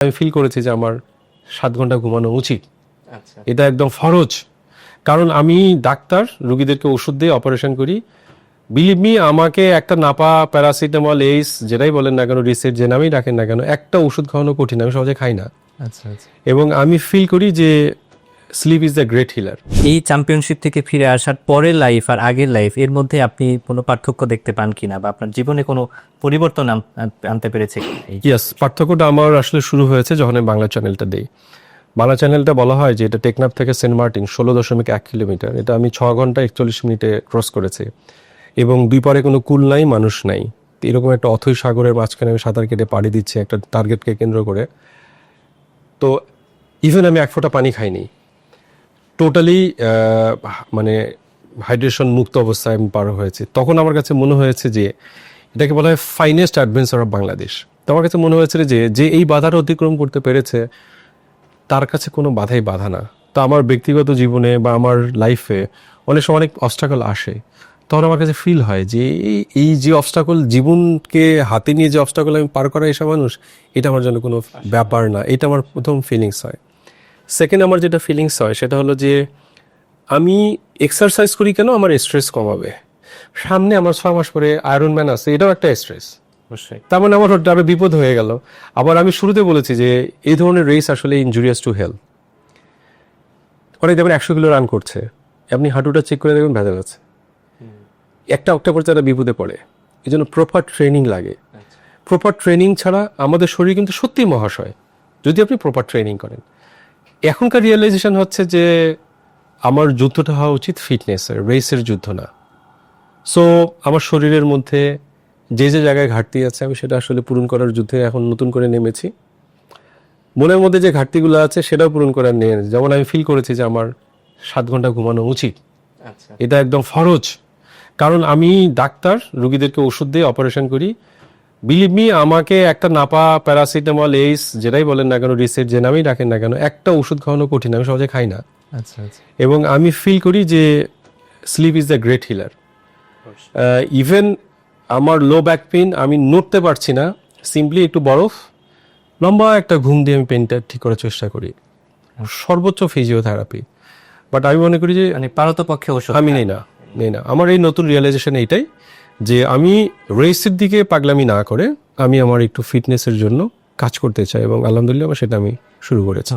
আমি ফিল করেছি যে আমার সাত ঘণ্টা ঘুমানো উচিত। আচ্ছা। এটা একদম ফরজ। কারণ আমি ডাক্তার রুগীদেরকে ওষুধ দিয়ে অপারেশন করি। বিলিভ মি আমাকে একটা নাপা প্যারাসিটামল এইস যেটাই বলেন না কেন রিসেট যে নামেই ডাকেন না কেন একটা ওষুধ খাওয়ানো কঠিন আমি সহজে খাই না। আচ্ছা আচ্ছা। এবং আমি ফিল করি যে sleep is the great healer এই চ্যাম্পিয়নশিপ থেকে ফিরে আসার পরের লাইফ আর আগের লাইফ এর মধ্যে আপনি কোনো পার্থক্য দেখতে পান কিনা বা আপনার জীবনে কোনো পরিবর্তন আনতে পেরেছে ইয়েস পার্থক্যটা আমার আসলে শুরু হয়েছে যখন আমি বাংলা চ্যানেলটা দিই। বাংলা চ্যানেলটা বলা হয় যে এটা টেকনাফ থেকে সেন্ট মার্টিন ষোলো দশমিক এক কিলোমিটার। এটা আমি ছ ঘণ্টা একচল্লিশ মিনিটে ক্রস করেছি। এবং দুই পারে কোনো কুল নাই মানুষ নাই। এরকম একটা অথৈ সাগরের মাঝখানে আমি সাঁতার কেটে পাড়ি দিচ্ছি একটা টার্গেটকে কেন্দ্র করে। তো ইভেন আমি এক ফোঁটা পানি খাইনি। টোটালি মানে হাইড্রেশন মুক্ত অবস্থায় আমি পার হয়েছে। তখন আমার কাছে মনে হয়েছে যে এটাকে বলা হয় ফাইনেস্ট অ্যাডভেঞ্চার অফ বাংলাদেশ তো আমার কাছে মনে হয়েছিল যে যে এই বাধার অতিক্রম করতে পেরেছে, তার কাছে কোনো বাধাই বাধা না। তো আমার ব্যক্তিগত জীবনে বা আমার লাইফে অনেক সময় অনেক অবস্টাকল আসে। তখন আমার কাছে ফিল হয় যে, এই- এই যে অবস্টাকল জীবনকে হাতে নিয়ে যে অবস্টাকল আমি পার করা এসব মানুষ, এটা আমার জন্য কোনো ব্যাপার না। এটা আমার প্রথম ফিলিংস হয়। সেকেন্ড আমার যেটা ফিলিংস হয় সেটা হলো যে আমি এক্সারসাইজ করি কেন আমার স্ট্রেস কমাবে? সামনে আমার ছয় মাস পরে আয়রন ম্যান আছে এটাও একটা স্ট্রেস অবশ্যই। তার মানে আমার আরও বিপদ হয়ে গেল। আবার আমি শুরুতে বলেছি যে এই ধরনের রেস আসলে ইনজুরিয়াস টু হেলথ অনেক দেখবেন একশো কিলো রান করছে। আপনি হাঁটুটা চেক করে দেখবেন ভেজা গেছে একটা অক্টোবর তারা বিপদে পড়ে। এই জন্য প্রপার ট্রেনিং লাগে প্রপার ট্রেনিং ছাড়া আমাদের শরীর কিন্তু সত্যি মহাশয়। যদি আপনি প্রপার ট্রেনিং করেন। এখনকার রিয়েলাইজেশন হচ্ছে যে আমার যুদ্ধটা হওয়া উচিত ফিটনেসের রেসের যুদ্ধ না। সো আমার শরীরের মধ্যে যে যে জায়গায় ঘাটতি আছে আমি সেটা আসলে পূরণ করার যুদ্ধে এখন নতুন করে নেমেছি। মনের মধ্যে যে ঘাটতিগুলো আছে সেটাও পূরণ করার নিয়ে যেমন আমি ফিল করেছি যে আমার সাত ঘণ্টা ঘুমানো উচিত। আচ্ছা। এটা একদম ফরজ। কারণ আমি ডাক্তার রুগীদেরকে ওষুধ দিয়ে অপারেশন করি। বিলিভ মি আমাকে একটা নাপা প্যারাসিটামল এইস যেটাই বলেন না কেন রিসেট যে নামেই রাখেন না কেন একটা ওষুধ খাওয়ানো কঠিন আমি সহজে খাই না। আচ্ছা আচ্ছা। এবং আমি ফিল করি যে sleep is the great healer even আমার লো ব্যাক পেন আমি নড়তে পারছি না সিম্পলি একটু বরফ লম্বা একটা ঘুম দিয়ে আমি পেনটা ঠিক করার চেষ্টা করি। সর্বোচ্চ ফিজিওথেরাপি বাট আমি মনে করি যে মানে পারতপক্ষে ওষুধ আমি নেই না নেই না। আমার এই নতুন রিয়েলাইজেশন এইটাই। যে আমি রেসের দিকে পাগলামি না করে আমি আমার একটু ফিটনেসের জন্য কাজ করতে চাই এবং আলহামদুলিল্লাহ সেটা আমি শুরু করেছি।